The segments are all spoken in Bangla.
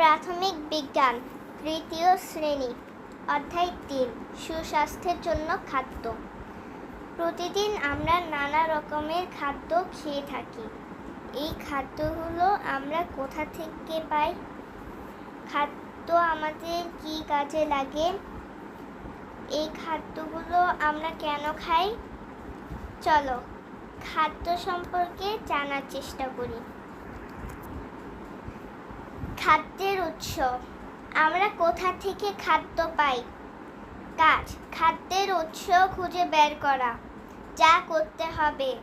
প্রাথমিক বিজ্ঞান, তৃতীয় শ্রেণি, অধ্যায় তিন, সুস্বাস্থ্যের জন্য খাদ্য। প্রতিদিন আমরা নানা রকমের খাদ্য খেয়ে থাকি। এই খাদ্যগুলো আমরা কোথা থেকে পাই? খাদ্য আমাদের কি কাজে লাগে? এই খাদ্যগুলো আমরা কেন খাই? চলো, খাদ্য সম্পর্কে জানার চেষ্টা করি। খাদ্যের উৎস। আমরা কোথা থেকে খাদ্য পাই? কাজ, খাদ্যের উৎস খুঁজে বের করা। যা করতে হবে।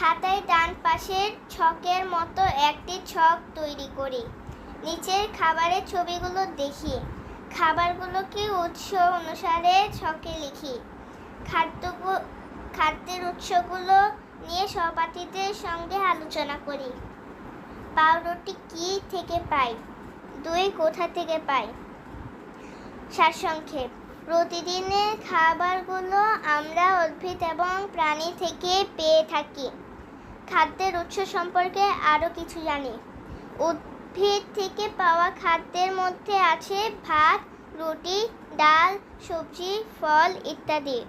খাতায় ডান পাশের ছকের মতো একটি ছক তৈরি করি। নিচের খাবারের ছবিগুলো দেখি। খাবারগুলোকে উৎস অনুসারে ছকে লিখি। খাদ্য খাদ্যের উৎসগুলো নিয়ে সহপাঠীদের সঙ্গে আলোচনা করি। পাউরুটি কি থেকে পাই? দুই কোথা থেকে পাই? সারসংক্ষেপ প্রতিদিনের খাবারগুলো আমরা উদ্ভিদ এবং প্রাণী থেকে পেয়ে থাকি। খাদ্যের উৎস সম্পর্কে আরও কিছু জানি। উদ্ভিদ থেকে পাওয়া খাদ্যের মধ্যে আছে ভাত, রুটি, ডাল, সবজি, ফল ইত্যাদি।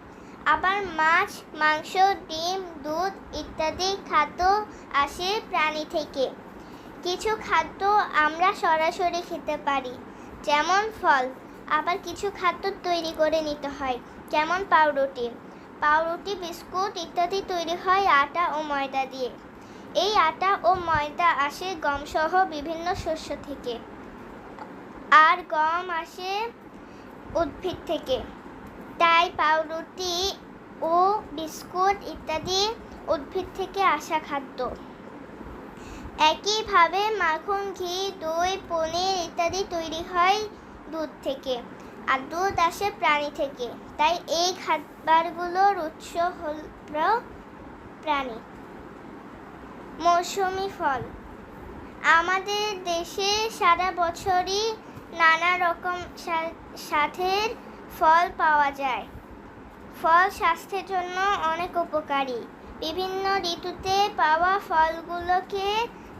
আবার মাছ, মাংস, ডিম, দুধ ইত্যাদি খাদ্য আসে প্রাণী থেকে। কিছু খাদ্য আমরা সরাসরি খেতে পারি, যেমন ফল। আবার কিছু খাদ্য তৈরি করে নিতে হয়, যেমন পাউরুটি। পাউরুটি, বিস্কুট ইত্যাদি তৈরি হয় আটা ও ময়দা দিয়ে। এই আটা ও ময়দা আসে গমসহ বিভিন্ন শস্য থেকে। আর গম আসে উদ্ভিদ থেকে। তাই পাউরুটি ও বিস্কুট ইত্যাদি উদ্ভিদ থেকে আসা খাদ্য। একইভাবে মাখন, ঘি, দই, পনির ইত্যাদি তৈরি হয় দুধ থেকে আর দুধ আসে প্রাণী থেকে। তাই এই খাবারগুলোর উৎস হল প্রাণী। মৌসুমি ফল। আমাদের দেশে সারা বছরই নানা রকম স্বাদের ফল পাওয়া যায়। ফল স্বাস্থ্যের জন্য অনেক উপকারী। বিভিন্ন ঋতুতে পাওয়া ফলগুলোকে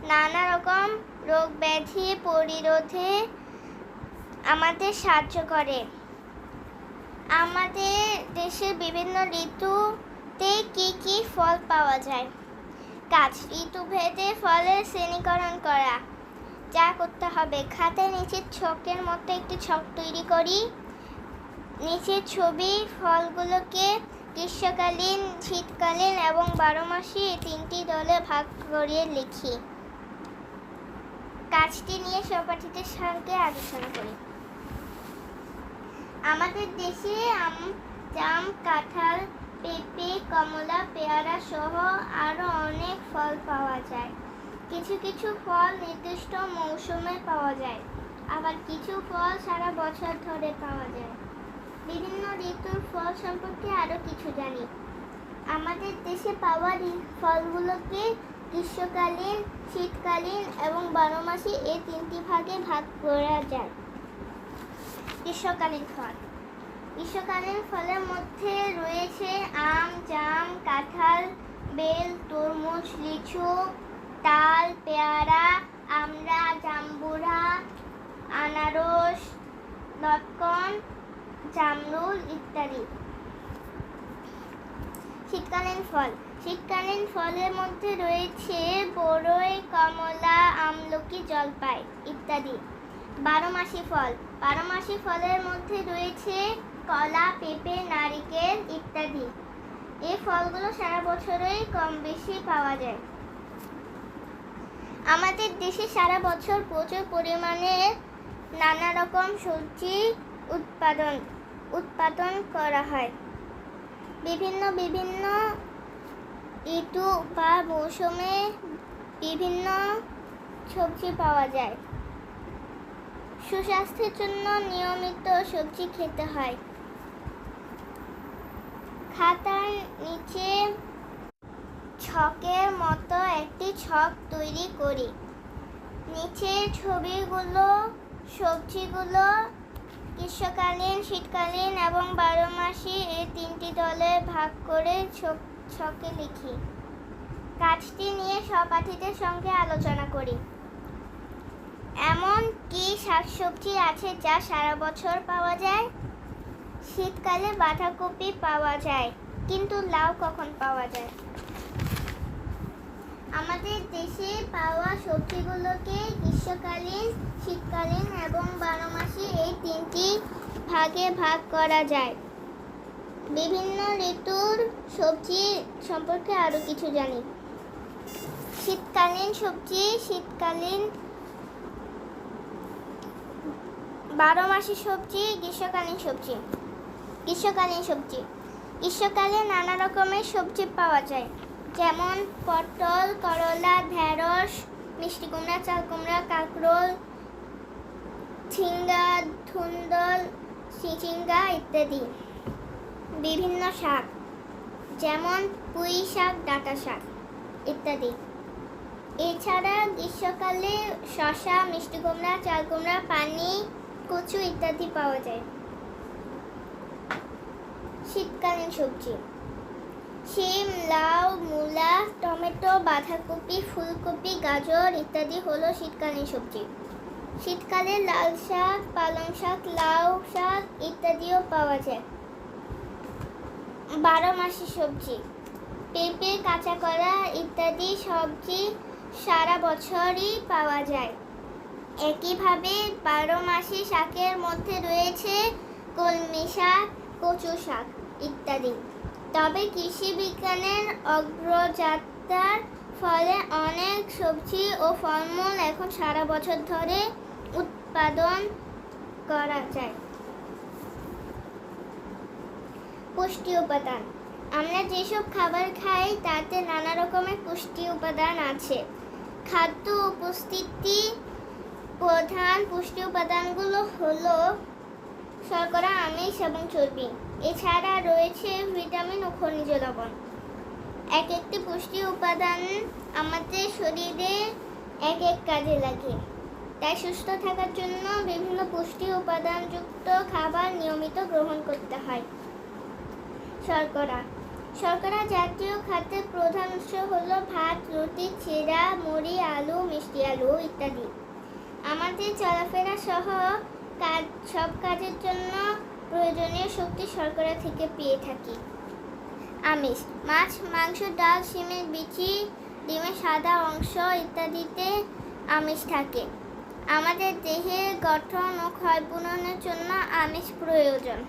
নানা রকম রোগ ব্যাধি প্রতিরোধে আমাদের সাহায্য করে। আমাদের দেশের বিভিন্ন ঋতুতে কি কি ফল পাওয়া যায়? কাজ ঋতুভেদে ফলের শ্রেণীকরণ করা। যা করতে হবে। খাতায় নিচের ছকের মতো একটি ছক তৈরি করি। নিচের ছবি ফলগুলোকে গ্রীষ্মকালীন, শীতকালীন এবং বারো মাসে তিনটি দলে ভাগ করিয়ে লিখি। কাজটি নিয়ে সহপাঠীদের সঙ্গে আলোচনা করি। আমাদের দেশে আম, জাম, কাঁঠাল, পেঁপে, কমলা, পেয়ারা সহ আরও অনেক ফল পাওয়া যায়। কিছু কিছু ফল নির্দিষ্ট মৌসুমে পাওয়া যায়, আবার কিছু ফল সারা বছর ধরে পাওয়া যায়। বিভিন্ন ঋতুর ফল সম্পর্কে আরও কিছু জানি। আমাদের দেশে পাওয়া ফলগুলোকে গ্রীষ্মকালীন, শীতকালীন এবং বারো মাসে এই তিনটি ভাগে ভাগ করা যায়। গ্রীষ্মকালীন ফল। গ্রীষ্মকালীন ফলের মধ্যে রয়েছে আম, জাম, কাঁঠাল, বেল, তরমুজ, লিচু, তাল, পেয়ারা, আমড়া, জাম্বুরা, আনারস, লটকন, জামরুল ইত্যাদি। শীতকালীন ফল। শীতকালীন ফলের মধ্যে রয়েছে বড়ই, কমলা, আমলকি, জলপাই ইত্যাদি। বারো মাসি ফল। বারো মাসি ফলের মধ্যে রয়েছে কলা, পেঁপে, নারিকেল ইত্যাদি। এই ফলগুলো সারা বছরই কম বেশি পাওয়া যায়। আমাদের দেশে সারা বছর প্রচুর পরিমাণে নানা রকম সবজি উৎপাদন উৎপাদন করা হয়। বিভিন্ন বিভিন্ন ঋতু বা মৌসুমে বিভিন্ন সবজি পাওয়া যায়। সুস্বাস্থ্যের জন্য নিয়মিত সবজি খেতে হয়। খাতার নিচে ছকের মতো একটি ছক তৈরি করি। নিচে ছবিগুলো, সবজিগুলো গ্রীষ্মকালীন, শীতকালীন এবং বারো মাসি এই তিনটি দলে ভাগ করে ছকে লিখি। কাজটি নিয়ে সহপাঠীদের সঙ্গে আলোচনা করি। এমন কি শাকসবজি আছে যা সারা বছর পাওয়া যায়? শীতকালে বাঁধাকপি পাওয়া যায়, কিন্তু লাউ কখন পাওয়া যায়? আমাদের দেশে পাওয়া সবজিগুলোকে গ্রীষ্মকালীন, শীতকালীন এবং বারো মাসে এই তিনটি ভাগে ভাগ করা যায়। বিভিন্ন ঋতুর সবজি সম্পর্কে আরও কিছু জানি। শীতকালীন সবজি, শীতকালীন বারো মাসের সবজি, গ্রীষ্মকালীন সবজি গ্রীষ্মকালীন সবজি। গ্রীষ্মকালে নানা রকমের সবজি পাওয়া যায়, যেমন পটল, করলা, ঢেঁড়স, মিষ্টি কুমড়া, চাল কুমড়া, কাঁকরোল, ঝিঙ্গা, ধুন্দল চিচিঙ্গা ইত্যাদি। বিভিন্ন শাক, যেমন পুঁই শাক, ডাঁটা শাক ইত্যাদি। এছাড়া গ্রীষ্মকালে শশা মিষ্টি কুমড়া, চাল কুমড়া, পানি, কচু ইত্যাদি পাওয়া যায়। শীতকালীন সবজি। শিম, লাউ, মূলা, টমেটো, বাঁধাকপি, ফুলকপি, গাজর ইত্যাদি হলো শীতকালীন সবজি। শীতকালে লাল শাক, পালং শাক, লাউ শাক ইত্যাদিও পাওয়া যায়। বারো মাসি সবজি, পেঁপে, কাঁচা কলা ইত্যাদি সবজি সারা বছরই পাওয়া যায়। একইভাবে বারো মাসি শাকের মধ্যে রয়েছে কলমি শাক, কচু শাক ইত্যাদি। তবে কৃষি বিজ্ঞানের অগ্রযাত্রার ফলে অনেক সবজি ও ফলমূল এখন সারা বছর ধরে উৎপাদন করা যায়। পুষ্টি উপাদান। আমরা যেসব খাবার খাই, তাতে নানা রকমের পুষ্টি উপাদান আছে। খাদ্য উপস্থিতি প্রধান পুষ্টি উপাদানগুলো হলো শর্করা, আমিষ এবং চর্বি। এছাড়া রয়েছে ভিটামিন ও খনিজ লবণ। এক একটি পুষ্টি উপাদান আমাদের শরীরে এক এক কাজে লাগে। তাই সুস্থ থাকার জন্য বিভিন্ন পুষ্টি উপাদানযুক্ত খাবার নিয়মিত গ্রহণ করতে হয়। শর্করা। শর্করা জাতীয় খাদ্যের প্রধান উৎস হলো ভাত, রুটি, চিড়া, মুড়ি, আলু, মিষ্টি আলু ইত্যাদি। আমাদের চলাফেরা সহ কাজ, সব কাজের জন্য প্রয়োজনীয় শক্তি শর্করা থেকে পেয়ে থাকি। আমিষ, মাছ, মাংস, ডাল, শিমের বিচি, ডিমের সাদা অংশ ইত্যাদিতে আমিষ থাকে। আমাদের দেহের গঠন ও ক্ষয় ক্ষয়পূরণের জন্য আমিষ প্রয়োজন।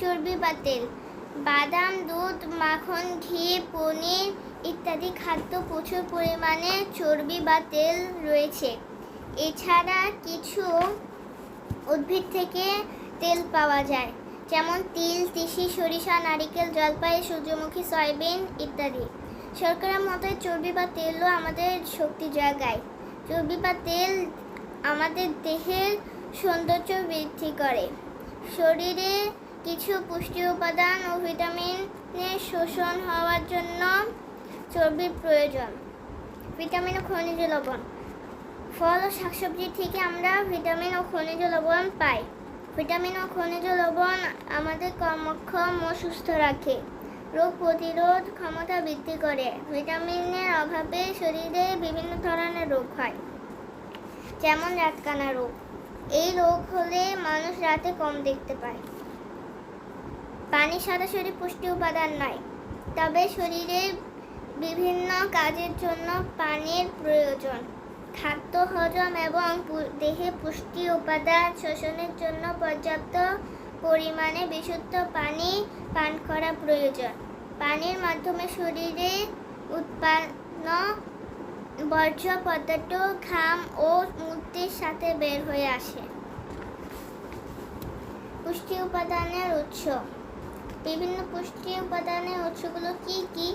চর্বি বা তেল বাদাম, দুধ, মাখন, ঘি, পনির ইত্যাদি খাদ্য প্রচুর পরিমাণে চর্বি বা তেল রয়েছে। এছাড়া কিছু উদ্ভিদ থেকে তেল পাওয়া যায়, যেমন তিল, তিসি, সরিষা, নারিকেল, জলপাই, সূর্যমুখী, সয়াবিন ইত্যাদি। শর্করার মতো চর্বি বা তেলও আমাদের শক্তি জাগায়। চর্বি বা তেল আমাদের দেহের সৌন্দর্য বৃদ্ধি করে। শরীরে কিছু পুষ্টি উপাদান ও ভিটামিনের শোষণ হওয়ার জন্য চর্বির প্রয়োজন। ভিটামিন ও খনিজ লবণ। ফল ও শাকসবজি থেকে আমরা ভিটামিন ও খনিজ লবণ পাই। ভিটামিন ও খনিজ লবণ আমাদের কর্মক্ষম ও সুস্থ রাখে। রোগ প্রতিরোধ ক্ষমতা বৃদ্ধি করে। ভিটামিনের অভাবে শরীরে বিভিন্ন ধরনের রোগ হয়, যেমন রাতকানা রোগ। এই রোগ হলে মানুষ রাতে কম দেখতে পায়। পানি সরাসরি পুষ্টি উপাদান নয় তবে শরীরে বিভিন্ন কাজের জন্য পানির প্রয়োজন। খাদ্য হজম এবং দেহে পুষ্টি উপাদান শোষণের জন্য পর্যাপ্ত পরিমাণে বিশুদ্ধ পানি পান করা প্রয়োজন। পানির মাধ্যমে শরীরে উৎপন্ন বর্জ্য পদার্থ, ঘাম ও মূত্রের সাথে বের হয়ে আসে। পুষ্টি উপাদানের উৎস বিভিন্ন পুষ্টি উপাদানের উৎসগুলো কি কি?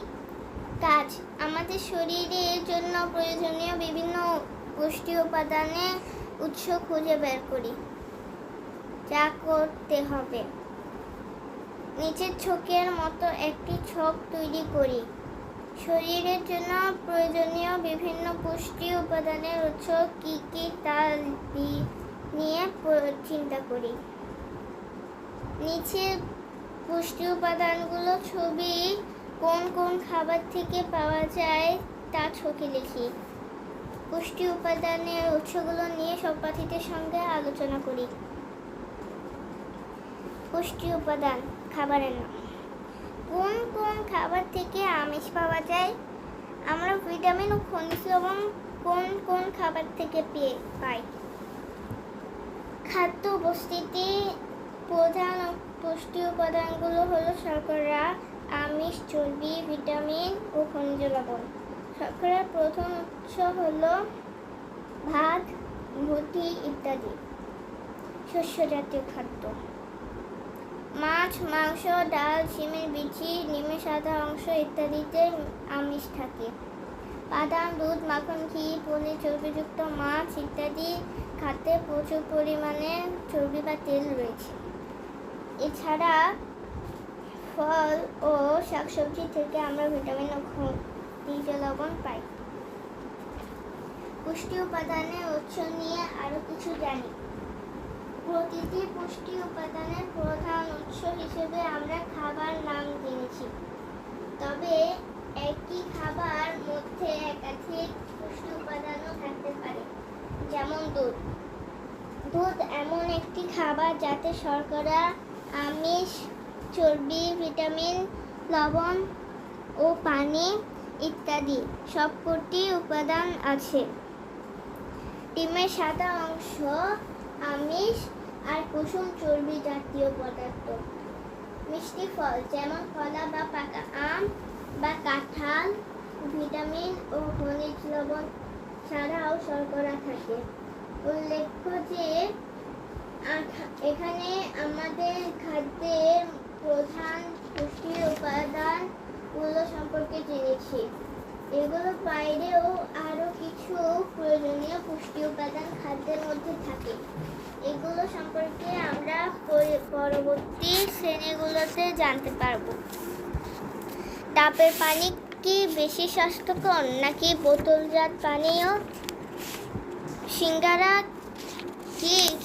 কাজ। আমাদের শরীরের জন্য প্রয়োজনীয় বিভিন্ন পুষ্টি উপাদানের উৎস খুঁজে বের করি। যা করতে হবে। নিচের ছকের মতো একটি ছক তৈরি করি। শরীরের জন্য প্রয়োজনীয় বিভিন্ন পুষ্টি উপাদানের উৎস কি কি তা নিয়ে চিন্তা করি। নিচে পুষ্টি উপাদানগুলো ছবি কোন কোন খাবার থেকে পাওয়া যায় তা ছকে লিখি। পুষ্টি উপাদানের উৎসগুলো নিয়ে সব পাখিদের সঙ্গে আলোচনা করি। পুষ্টি উপাদান, খাবারের নাম। কোন কোন খাবার থেকে আমিষ পাওয়া যায়? আমরা ভিটামিন ও খনিজ লবণ কোন কোন খাবার থেকে পেয়ে পাই? খাদ্য উপস্থিতি প্রধান পুষ্টি উপাদানগুলো হলো শর্করা, আমিষ, চর্বি, ভিটামিন ও খনিজ লবণ। শর্করার প্রথম উৎস হলো ভাত রুটি ইত্যাদি শস্য জাতীয় খাদ্য। মাছ, মাংস, ডাল শিমের বিচি ডিমের সাদা অংশ ইত্যাদিতে আমিষ থাকে। বাদাম, দুধ, মাখন, ঘি, পনির, চর্বিযুক্ত মাছ ইত্যাদি খাদ্যে প্রচুর পরিমাণে চর্বি বা তেল রয়েছে। এছাড়া ফল ও শাকসবজি থেকে আমরা ভিটামিন ও খনিজ লবণ পাই। পুষ্টি উপাদানের উৎস নিয়ে আরও কিছু জানি। প্রতিটি পুষ্টি উপাদানের প্রধান উৎস হিসেবে আমরা খাবার নাম জেনেছি। তবে একই খাবার মধ্যে একাধিক পুষ্টি উপাদানও থাকতে পারে, যেমন দুধ। দুধ এমন একটি খাবার যাতে শর্করা আমিষ, চর্বি, ভিটামিন, লবণ ও পানি ইত্যাদি সবকটি উপাদান আছে। ডিমের সাদা অংশ, আমিষ আর কুসুম চর্বি জাতীয় পদার্থ। মিষ্টি ফল যেমন কলা বা পাকা আম বা কাঁঠাল, ভিটামিন ও খনিজ লবণ ছাড়াও শর্করা থাকে। উল্লেখ্য যে এখানে আমাদের খাদ্যের প্রধান পুষ্টি উপাদানগুলো সম্পর্কে জেনেছি। এগুলো বাইরেও আরও কিছু প্রয়োজনীয় পুষ্টি উপাদান খাদ্যের মধ্যে থাকে। এগুলো সম্পর্কে আমরা পরবর্তী শ্রেণীগুলোতে জানতে পারব। ডাবের পানি কি বেশি স্বাস্থ্যকর নাকি বোতলজাত পানীয়? সিঙ্গারা কেক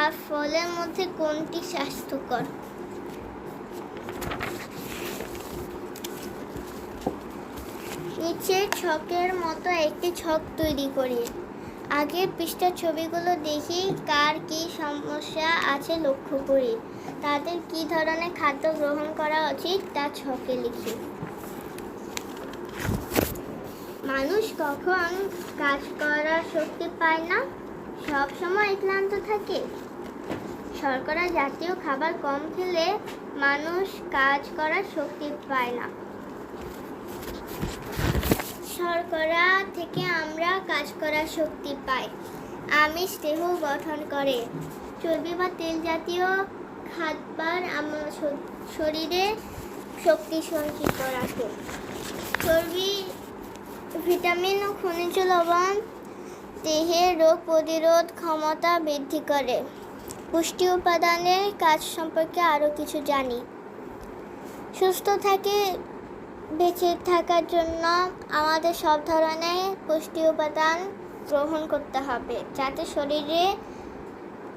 আর ফলের মধ্যে কোনটি স্বাস্থ্যকর? নিচে ছকের মতো একটি ছক তৈরি করি। আগের পৃষ্ঠার ছবিগুলো দেখি, কার কি সমস্যা আছে লক্ষ্য করি। তাদের কি ধরনের খাদ্য গ্রহণ করা উচিত তা ছকে লিখি। মানুষ কখন কাজ করার শক্তি পায় না? সব সময় ক্লান্ত থাকে। শর্করা জাতীয় খাবার কম খেলে মানুষ কাজ করার শক্তি পায় না। শর্করা থেকে আমরা কাজ করার শক্তি পাই। আমিষ দেহ গঠন করে। চর্বি বা তেল জাতীয় খাবার আমার শরীরে শক্তি সঞ্চিত রাখে। চর্বি, ভিটামিন ও খনিজ লবণ দেহের রোগ প্রতিরোধ ক্ষমতা বৃদ্ধি করে। পুষ্টি উপাদানের কাজ সম্পর্কে আরও কিছু জানি। সুস্থ থাকে বেঁচে থাকার জন্য আমাদের সব ধরনের পুষ্টি উপাদান গ্রহণ করতে হবে, যাতে শরীরে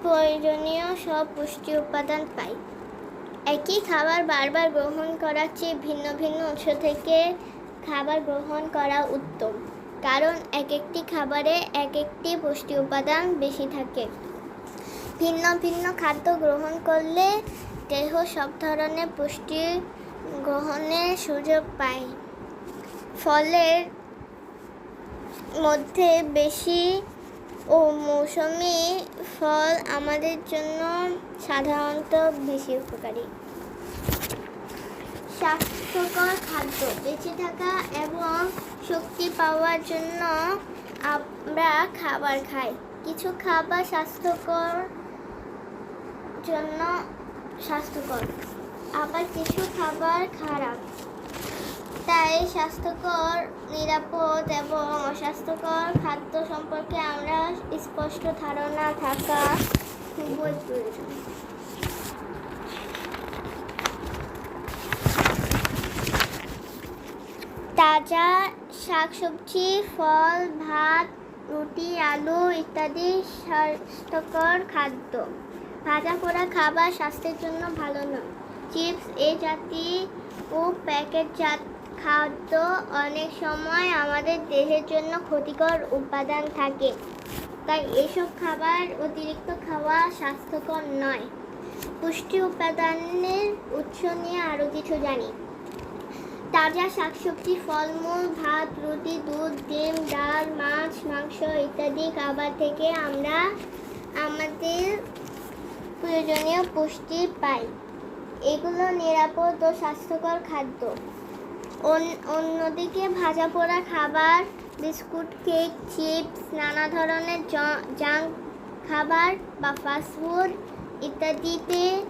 প্রয়োজনীয় সব পুষ্টি উপাদান পাই। একই খাবার বারবার গ্রহণ করার চেয়ে ভিন্ন ভিন্ন উৎস থেকে খাবার গ্রহণ করা উত্তম। কারণ এক একটি খাবারে এক একটি পুষ্টি উপাদান বেশি থাকে। ভিন্ন ভিন্ন খাদ্য গ্রহণ করলে দেহ সব ধরনের পুষ্টি গ্রহণের সুযোগ পায়। ফলের মধ্যে বেশি ও মৌসুমি ফল আমাদের জন্য সাধারণত বেশি উপকারী। স্বাস্থ্যকর খাদ্য বেঁচে থাকা এবং শক্তি পাওয়ার জন্য আমরা খাবার খাই। কিছু খাবার স্বাস্থ্যকর জন্য স্বাস্থ্যকর, আবার কিছু খাবার খারাপ। তাই স্বাস্থ্যকর, নিরাপদ এবং অস্বাস্থ্যকর খাদ্য সম্পর্কে আমরা স্পষ্ট ধারণা থাকা খুবই প্রয়োজন। তাজা শাকসবজি, ফল, ভাত, রুটি, আলু ইত্যাদি স্বাস্থ্যকর খাদ্য। ভাজা পোড়া খাবার স্বাস্থ্যের জন্য ভালো নয় চিপস এ জাতি ও প্যাকেটজাত খাদ্য অনেক সময় আমাদের দেহের জন্য ক্ষতিকর উপাদান থাকে। তাই এসব খাবার অতিরিক্ত খাওয়া স্বাস্থ্যকর নয়। পুষ্টি উপাদানের উৎস নিয়ে আরও কিছু জানি। তাজা শাকসবজি, ফলমূল, ভাত, রুটি, দুধ, ডিম, ডাল, মাছ, মাংস ইত্যাদি খাবার থেকে আমরা আমাদের প্রয়োজনীয় পুষ্টি পাই। এগুলো নিরাপদ ও স্বাস্থ্যকর খাদ্য। অন- অন্যদিকে ভাজা পোড়া খাবার, বিস্কুট, কেক, চিপস, নানা ধরনের জাঙ্ক খাবার বা ফাস্টফুড ইত্যাদিতে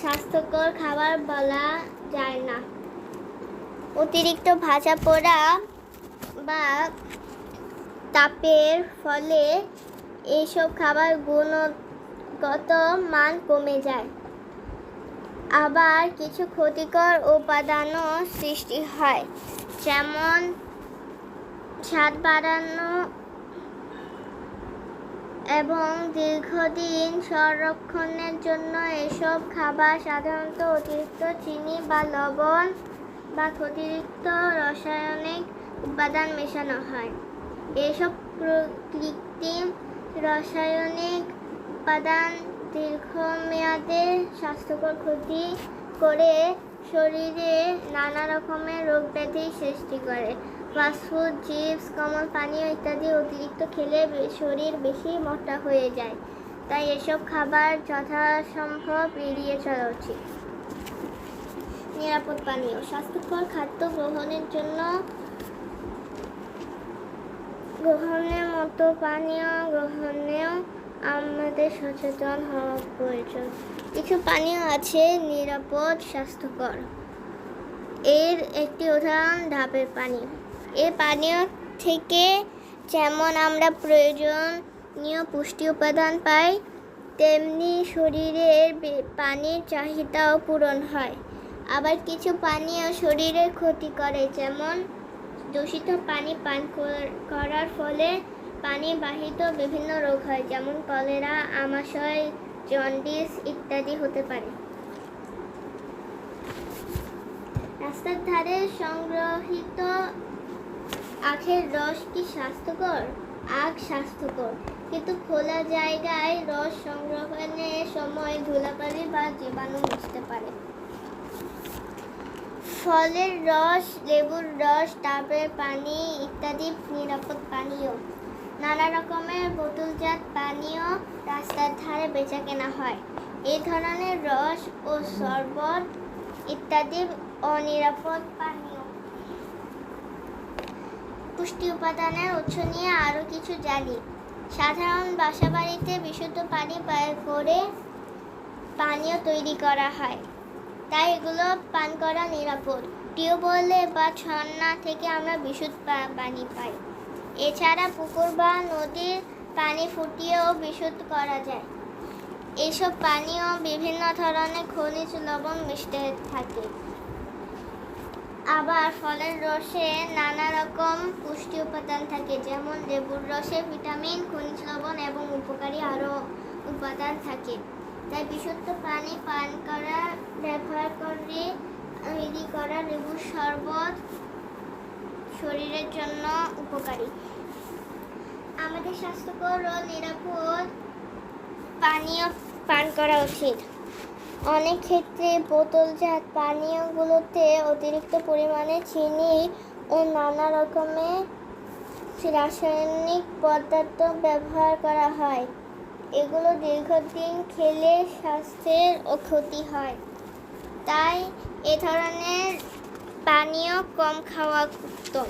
স্বাস্থ্যকর খাবার বলা যায় না। অতিরিক্ত ভাজা পোড়া বা তাপের ফলে এইসব খাবার গুণগত মান কমে যায়। আবার কিছু ক্ষতিকর উপাদানও সৃষ্টি হয়, যেমন স্বাদ বাড়ানো এবং দীর্ঘদিন সংরক্ষণের জন্য এসব খাবার সাধারণত অতিরিক্ত চিনি বা লবণ বা অতিরিক্ত রাসায়নিক উপাদান মেশানো হয়। এসব কৃত্রিম রাসায়নিক উপাদান দীর্ঘমেয়াদে স্বাস্থ্যকর ক্ষতি করে শরীরে নানা রকমের রোগ ব্যাধি সৃষ্টি করে। ফাস্টফুড চিপস কমল পানীয় ইত্যাদি অতিরিক্ত খেলে শরীর বেশি মোটা হয়ে যায়। তাই এসব খাবার যথাসম্ভব এড়িয়ে চলা উচিত। নিরাপদ পানীয়। স্বাস্থ্যকর খাদ্য গ্রহণের জন্য গ্রহণের মতো পানীয় গ্রহণেও আমাদের সচেতন হওয়া প্রয়োজন। কিছু পানীয় আছে নিরাপদ, স্বাস্থ্যকর। এর একটি উদাহরণ ডাবের পানি এ পানীয় থেকে যেমন আমরা প্রয়োজনীয় পুষ্টি উপাদান পাই, তেমনি শরীরের পানির চাহিদাও পূরণ হয়। আবার কিছু পানীয় শরীরের ক্ষতি করে, যেমন দূষিত পানি পান করার ফলে পানি বাহিত বিভিন্ন রোগ হয়, যেমন কলেরা, আমাশয়, জন্ডিস ইত্যাদি হতে পারে। রাস্তার ধারে সংগ্রহিত আখের রস কি স্বাস্থ্যকর? আখ স্বাস্থ্যকর, কিন্তু খোলা জায়গায় রস সংগ্রহণের সময় ধুলাবালি বা জীবাণু মিশতে পারে। ফলের রস, লেবুর রস, ডাবের পানি ইত্যাদি নিরাপদ পানীয়। নানা রকমের বোতলজাত পানীয় রাস্তার ধারে বেচা কেনা হয়। এই ধরনের রস ও শরবত ইত্যাদি অনিরাপদ পানীয়। পুষ্টি উপাদানের উৎস নিয়ে আরও কিছু জানি। সাধারণ বাসাবাড়িতে বিশুদ্ধ পানি ব্যয় করে পানীয় তৈরি করা হয়। তাই এগুলো পান করা নিরাপদ। টিউবওয়েলে বা ঝর্ণা থেকে আমরা বিশুদ্ধ পানি পাই। এছাড়া পুকুর বা নদীর পানি ফুটিয়েও বিশুদ্ধ করা যায়। এইসব পানীয় বিভিন্ন ধরনের খনিজ লবণ মিশতে থাকে। আবার ফলের রসে নানা রকম পুষ্টি উপাদান থাকে, যেমন লেবুর রসে ভিটামিন, খনিজ লবণ এবং উপকারী আরও উপাদান থাকে। তাই বিশুদ্ধ পানি পান করা, ব্যবহার করে, তৈরি করা লেবুর শরবত শরীরের জন্য উপকারী। আমাদের স্বাস্থ্যকর ও নিরাপদ পানীয় পান করা উচিত। অনেক ক্ষেত্রে বোতলজাত পানীয়গুলোতে অতিরিক্ত পরিমাণে চিনি ও নানা রকমের রাসায়নিক পদার্থ ব্যবহার করা হয়। এগুলো দীর্ঘদিন খেলে স্বাস্থ্যের ও ক্ষতি হয়। তাই এ ধরনের পানীয় কম খাওয়া উত্তম।